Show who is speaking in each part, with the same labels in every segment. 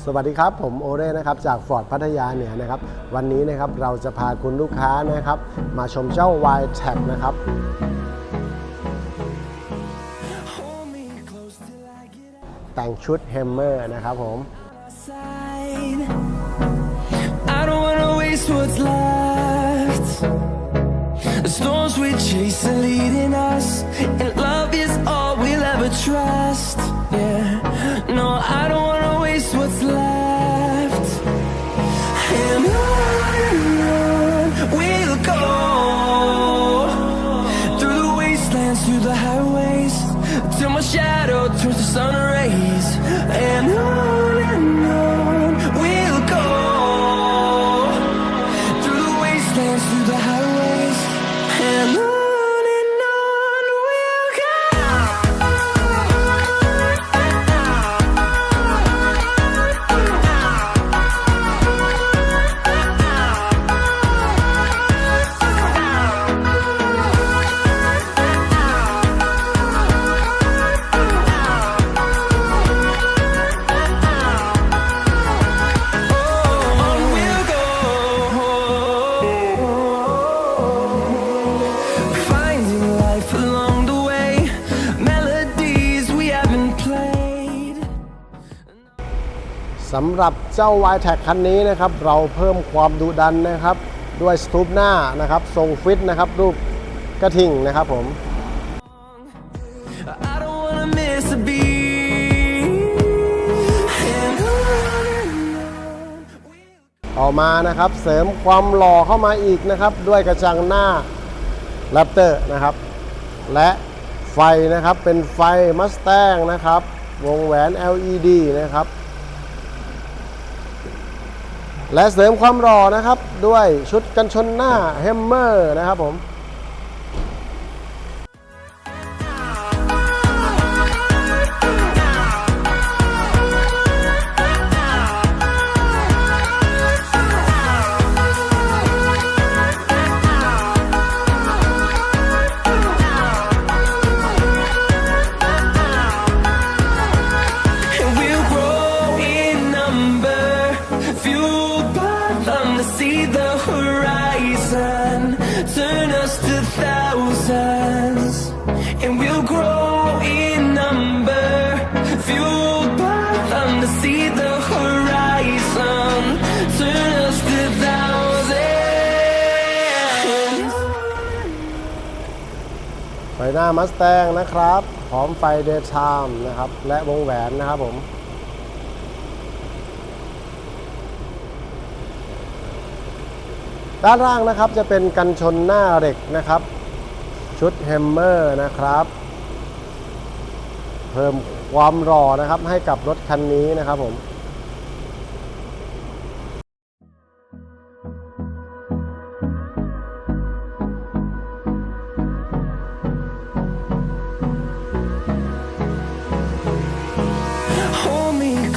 Speaker 1: สวัสดีครับผมโอเร่นะครับจากฟอร์ดพัทยาเหนือนะครับ วันนี้นะครับเราจะพาคุณลูกค้านะครับ มาชมเจ้า y t a c นะครับแต่งชุดแฮมเมอร์นะครับผม
Speaker 2: The storms we chase are leading us, and love is all we'll ever trust.
Speaker 1: สำหรับเจ้า y t a g คันนี้นะครับ เราเพิ่มความดุดันนะครับ ด้วยสตูปหน้านะครับทรงฟิตนะครับ รูปกระทิงนะครับผม
Speaker 2: I don't wanna miss a beat. And on and on.
Speaker 1: ต่อมานะครับเสริมความหล่อเข้ามาอีกนะครับ ด้วยกระจังหน้าแรปเตอร์นะครับ และไฟนะครับเป็นไฟมัส t ต n งนะครับ วงแหวน LED นะครับ และเสริมความรอนะครับ ด้วยชุดกันชนหน้าแฮมเมอร์นะครับผม หน้ามัส t ตงนะครับ พร้อมไฟเดย์ไทม์นะครับ และวงแหวนนะครับผมด้านล่างนะครับจะเป็นกันชนหน้าเหล็กนะครับ ชุดแฮมเมอร์นะครับ เพิ่มความหล่อนะครับให้กับรถคันนี้นะครับผม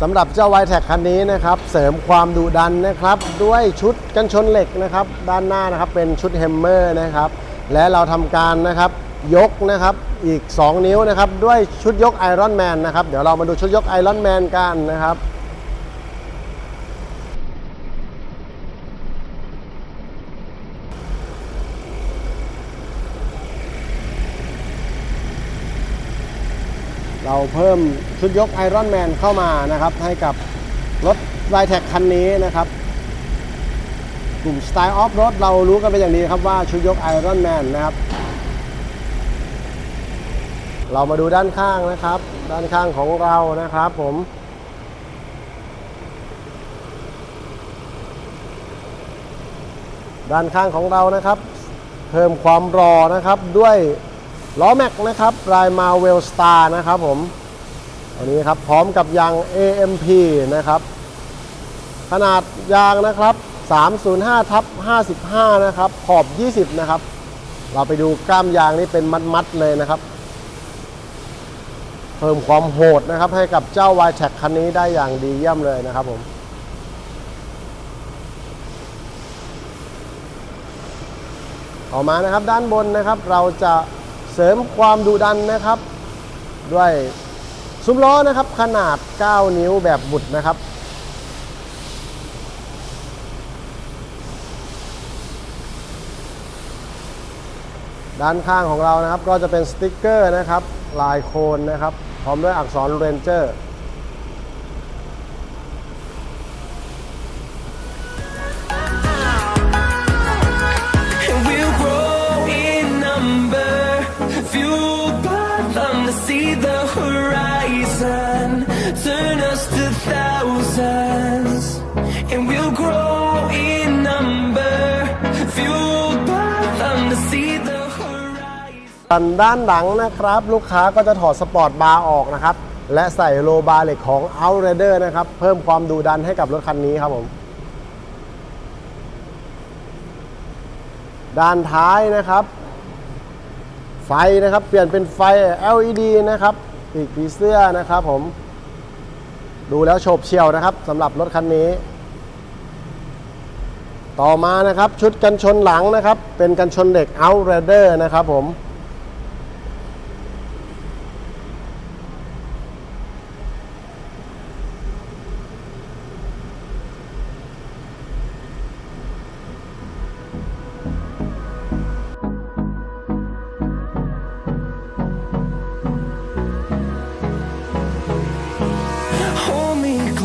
Speaker 1: สำหรับเจ้าไวแท็คันนี้นะครับ เสริมความดุดันนะครับ ด้วยชุดกันชนเหล็กนะครับ ด้านหน้านะครับเป็นชุดแฮมเมอร์นะครับ และเราทำการนะครับยกนะครับอีก 2 นิ้วนะครับ ด้วยชุดยกไอรอนแมนนะครับ เดี๋ยวเรามาดูชุดยกไอรอนแมนกันนะครับ เราเพิ่มชุดยกไอรอนแมนเข้ามานะครับ ให้กับรถไ t แท็คันนี้นะครับ กลุ่ม Style Off Road เรารู้กันเป็นอย่างดีครับว่าชุดยกไอรอนแมนนะครับ เรามาดูด้านข้างนะครับ ด้านข้างของเรานะครับผมด้านข้างของเรานะครับ เพิ่มความรอนะครับด้วย ล้อแม็กนะครับลายมาเวลสตาร์นะครับผมอันนี้ครับพร้อมกับยาง AMP นะครับ ขนาดยางนะครับ 305ทับ55 นะครับ ขอบ 20 นะครับ เราไปดูกล้ามยางนี่เป็นมัดๆเลยนะครับ เพิ่มความโหดนะครับ ให้กับเจ้า y t แ a c คันนี้ได้อย่างดีเยี่ยมเลยนะครับผมต่อมานะครับด้านบนนะครับเราจะ เสริมความดุดันนะครับ ด้วยซุ้มล้อนะครับขนาด 9 นิ้วแบบบุดนะครับ ด้านข้างของเรานะครับก็จะเป็นสติกเกอร์นะครับ ลายโคนนะครับ พร้อมด้วยอักษรเรนเจอร์ ด้านด้านหลังนะครับ ลูกค้าก็จะถอดสปอร์ตบาร์ออกนะครับ และใส่โลบาร์เหล็กของ Outrider นะครับ เพิ่มความดุดันให้กับรถคันนี้ครับผม ด้านท้ายนะครับ ไฟนะครับเปลี่ยนเป็นไฟ LED นะครับปีกผีเสื้อนะครับผม ดูแล้วโฉบเฉี่ยวนะครับสำหรับรถคันนี้ต่อมานะครับชุดกันชนหลังนะครับ เป็นกันชนเหล็ก Outrider นะครับผม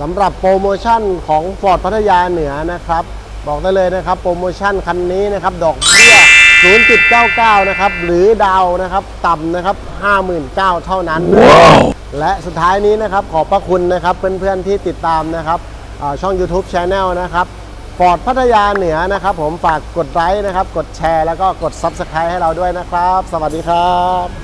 Speaker 1: สำหรับโปรโมชั่นของ Ford พัทยาเหนือนะครับ บอกได้เลยนะครับ โปรโมชั่นคันนี้นะครับ ดอกเบี้ย 0.99 นะครับ หรือดาวนะครับ ต่ำนะครับ 59,000 เท่านั้นและสุดท้ายนี้นะครับ ขอบพระคุณนะครับ เพื่อนๆที่ติดตามนะครับอ่าช่อง YouTube Channel นะครับ Ford พัทยาเหนือนะครับ ผมฝากกดไลค์นะครับ กดแชร์แล้วก็กด Subscribe ให้เราด้วยนะครับ สวัสดีครับ